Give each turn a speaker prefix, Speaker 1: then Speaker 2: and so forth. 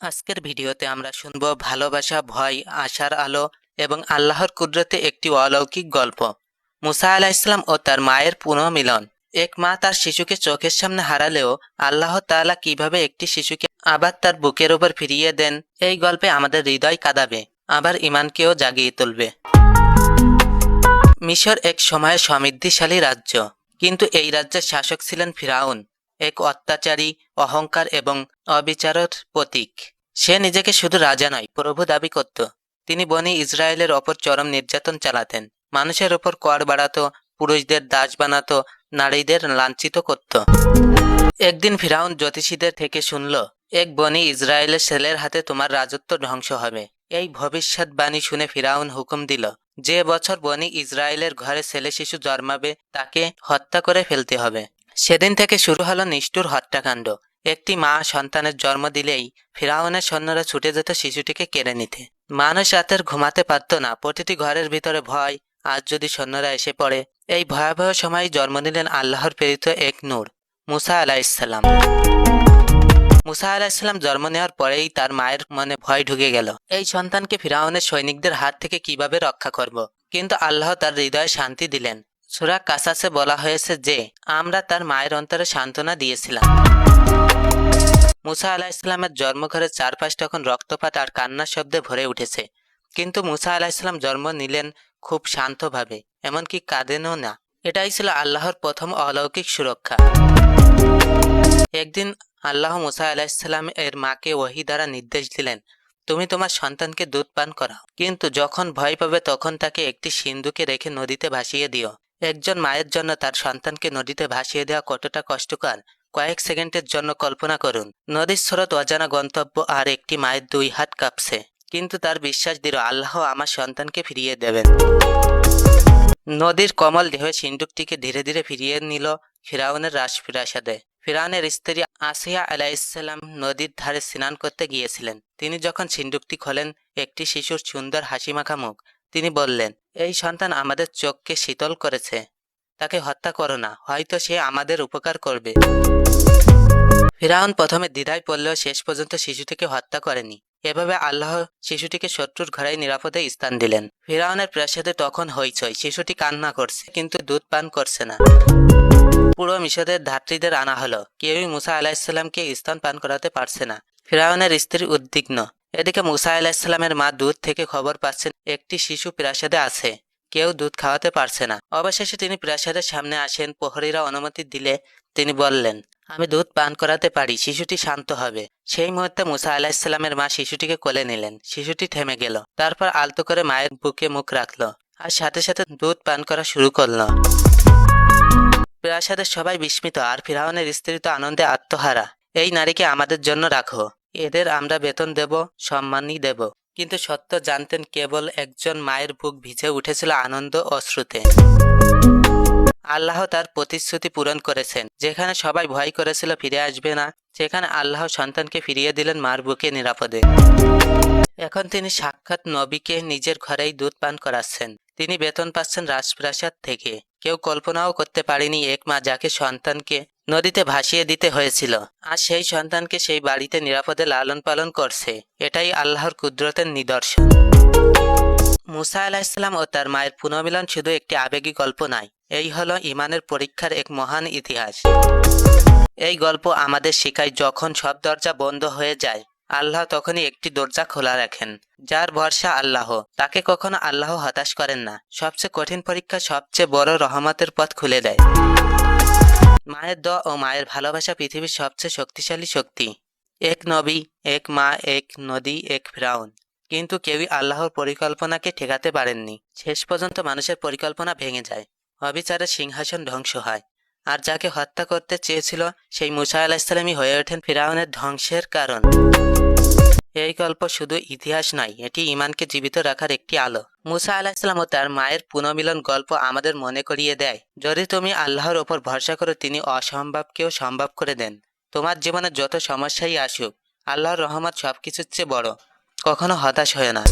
Speaker 1: আজকের ভিডিওতে আমরা শুনব ভালোবাসা, ভয়, আশার আলো এবং আল্লাহর কুদরতে একটি অলৌকিক গল্প। মুসা আলাহ ইসলাম ও তার মায়ের পুনঃমিলন। এক মা তার শিশুকে চোখের সামনে হারালেও আল্লাহ তাআলা কীভাবে একটি শিশুকে আবার তার বুকের উপর ফিরিয়ে দেন, এই গল্পে আমাদের হৃদয় কাঁদাবে, আবার ইমানকেও জাগিয়ে তুলবে। মিশর এক সময়ে সমৃদ্ধিশালী রাজ্য, কিন্তু এই রাজ্যের শাসক ছিলেন ফিরাউন। এক অত্যাচারী, অহংকার এবং অবিচারের প্রতীক। সে নিজেকে শুধু রাজা নয়, প্রভু দাবি করত। তিনি বনি ইসরায়েলের ওপর চরম নির্যাতন চালাতেন। মানুষের ওপর কর বাড়াতো, পুরুষদের দাস বানাতো, নারীদের লাঞ্ছিত করত। একদিন ফিরাউন জ্যোতিষীদের থেকে শুনল, এক বনি ইসরায়েলের ছেলের হাতে তোমার রাজত্ব ধ্বংস হবে। এই ভবিষ্যৎবাণী শুনে ফিরাউন হুকুম দিল, যে বছর বনি ইসরায়েলের ঘরে ছেলে শিশু জন্মাবে, তাকে হত্যা করে ফেলতে হবে। সেদিন থেকে শুরু হলো নিষ্ঠুর হত্যাকাণ্ড। একটি মা সন্তানের জন্ম দিলেই ফিরাউনের সৈন্যরা ছুটে যেত শিশুটিকে কেড়ে নিতে। মানুষ রাতের ঘুমাতে পারত না, প্রতিটি ঘরের ভিতরে ভয়, আজ যদি সৈন্যরা এসে পড়ে। এই ভয়াবহ সময় জন্ম নিলেন আল্লাহর প্রেরিত এক নূর, মুসা আলাইসাল্লাম মুসা আলাহিসাল্লাম জন্ম নেওয়ার পরেই তার মায়ের মনে ভয় ঢুকে গেল। এই সন্তানকে ফিরাউনের সৈনিকদের হাত থেকে কীভাবে রক্ষা করব। কিন্তু আল্লাহ তার হৃদয়ে শান্তি দিলেন। সুরা কাসাসে বলা হয়েছে যে, আমরা তার মায়ের অন্তরে সান্ত্বনা দিয়েছিলাম। মুসা আলাহ ইসলামের জন্মঘরের চারপাশ তখন রক্তপাত আর কান্নার শব্দে ভরে উঠেছে। কিন্তু মুসা আলাহ ইসলাম জন্ম নিলেন খুব শান্তভাবে, এমনকি কাঁদেনও না। এটাই ছিল আল্লাহর প্রথম অলৌকিক সুরক্ষা। একদিন আল্লাহ মুসা আলাহিসাল্লাম এর মাকে ওহি দ্বারা নির্দেশ দিলেন, তুমি তোমার সন্তানকে দুধ পান করাও। কিন্তু যখন ভয় পাবে তখন তাকে একটি সিন্ধুকে রেখে নদীতে ভাসিয়ে দিও। একজন মায়ের জন্য তার সন্তানকে নদীতে ভাসিয়ে দেওয়া কতটা কষ্টকর, কয়েক সেকেন্ডের জন্য কল্পনা করুন। নদীর স্রোত অজানা গন্তব্য আর একটি মায়ের দুই হাত কাঁপছে, কিন্তু তার বিশ্বাস দিল আল্লাহ আমার সন্তানকে ফিরিয়ে দেবেন। নদীর কমল দেহ সিন্ধুকটিকে ধীরে ধীরে ফিরিয়ে নিল ফিরাউনের রাজপ্রাসাদে। ফিরাউনের স্ত্রী আসিয়া আলাইসাল্লাম নদীর ধারে স্নান করতে গিয়েছিলেন। তিনি যখন সিন্ধুকটি খোলেন, একটি শিশুর সুন্দর হাসিমাখা মুখ তিনি বললেন, এই সন্তান আমাদের চোখকে শীতল করেছে। তাকে হত্যা করো না, হয়তো সে আমাদের উপকার করবে। ফিরাউন প্রথমে দ্বিধায় পড়লেও শেষ পর্যন্ত শিশুটিকে হত্যা করেনি। এভাবে আল্লাহ শিশুটিকে শত্রুর ঘরে নিরাপদে স্থান দিলেন। ফিরাউনের প্রাসাদে তখন হইচই, শিশুটি কান্না করছে, কিন্তু দুধ পান করছে না। পুরো মিশরের ধাত্রীদের আনা হলো। কেউই মুসা আলাহিসাল্লামকে স্তন পান করাতে পারছে না। ফিরাউনের স্ত্রী উদ্বিগ্ন। এদিকে মুসা আলাহিসাল্লামের মা দুধ থেকে খবর পাচ্ছেন, একটি শিশু প্রাসাদে আছে, কেউ দুধ খাওয়াতে পারছে না। অবশেষে তিনি প্রাসাদের সামনে আসেন, প্রহরীরা অনুমতি দিলে তিনি বললেন, আমি দুধ পান করাতে পারি, শিশুটি শান্ত হবে। সেই মুহূর্তে মুসা আলাহিসাল্লামের মা শিশুটিকে কোলে নিলেন, শিশুটি থেমে গেল, তারপর আলতো করে মায়ের বুকে মুখ রাখল আর সাথে সাথে দুধ পান করা শুরু করল। প্রাসাদের সবাই বিস্মিত আর ফিরাউনের স্ত্রী তো আনন্দে আত্মহারা, এই নারীকে আমাদের জন্য রাখো। এদের আমরা বেতন দেব, সম্মানই দেব। কিন্তু সত্য জানতেন কেবল একজন মায়ের বুক ভিজে উঠেছিল আনন্দ অশ্রুতে আল্লাহ তার প্রতিশ্রুতি পূরণ করেছেন। যেখানে সবাই ভয় করেছিল ফিরে আসবে না, সেখানে আল্লাহ সন্তানকে ফিরিয়ে দিলেন মার বুকে নিরাপদে। এখন তিনি সাক্ষাৎ নবীকে নিজের ঘরেই দুধ পান করাচ্ছেন। তিনি বেতন পাচ্ছেন রাজপ্রাসাদ থেকে। কেউ কল্পনাও করতে পারেনি এক মা যাকে সন্তানকে নদীতে ভাসিয়ে দিতে হয়েছিল। আর সেই সন্তানকে সেই বাড়িতে নিরাপদে লালন পালন করছে। এটাই আল্লাহর কুদরতের নিদর্শন। মুসা আলাহিসাল্লাম ও তার মায়ের পুনর্মিলন শুধু একটি আবেগী গল্প নয়, এই হলো ইমানের পরীক্ষার এক মহান ইতিহাস। এই গল্প আমাদের শেখায় যখন সব দরজা বন্ধ হয়ে যায়, আল্লাহ তখনই একটি দরজা খোলা রাখেন, যার ভরসা আল্লাহ। তাকে কখনো আল্লাহ হতাশ করেন না, সবচেয়ে কঠিন পরীক্ষা সবচেয়ে বড় রহমতের পথ খুলে দেয়। মায়ের দ ও মায়ের ভালোবাসা পৃথিবীর সবচেয়ে শক্তিশালী শক্তি। এক নবী, এক মা, এক নদী, এক ফ্রাউন। কিন্তু কেউই আল্লাহর পরিকল্পনাকে ঠেকাতে পারেননি। শেষ পর্যন্ত মানুষের পরিকল্পনা ভেঙে যায়। অবিচারের সিংহাসন ধ্বংস হয়। আর যাকে হত্যা করতে চেয়েছিল, সেই মুসা আলাহিসাল্লামই হয়ে ওঠেন ফিরাউনের ধ্বংসের কারণ। এই গল্প শুধু ইতিহাস নয়, এটি ইমানকে জীবিত রাখার একটি আলো। মুসা আলাহিসাম ও তার মায়ের পুনর্মিলন গল্প আমাদের মনে করিয়ে দেয়, যদি তুমি আল্লাহর ওপর ভরসা করো, তিনি অসম্ভবকেও সম্ভব করে দেন। তোমার জীবনে যত সমস্যাই আসুক, আল্লাহর রহমত সবকিছুর চেয়ে বড়, কখনো হতাশ হয় না।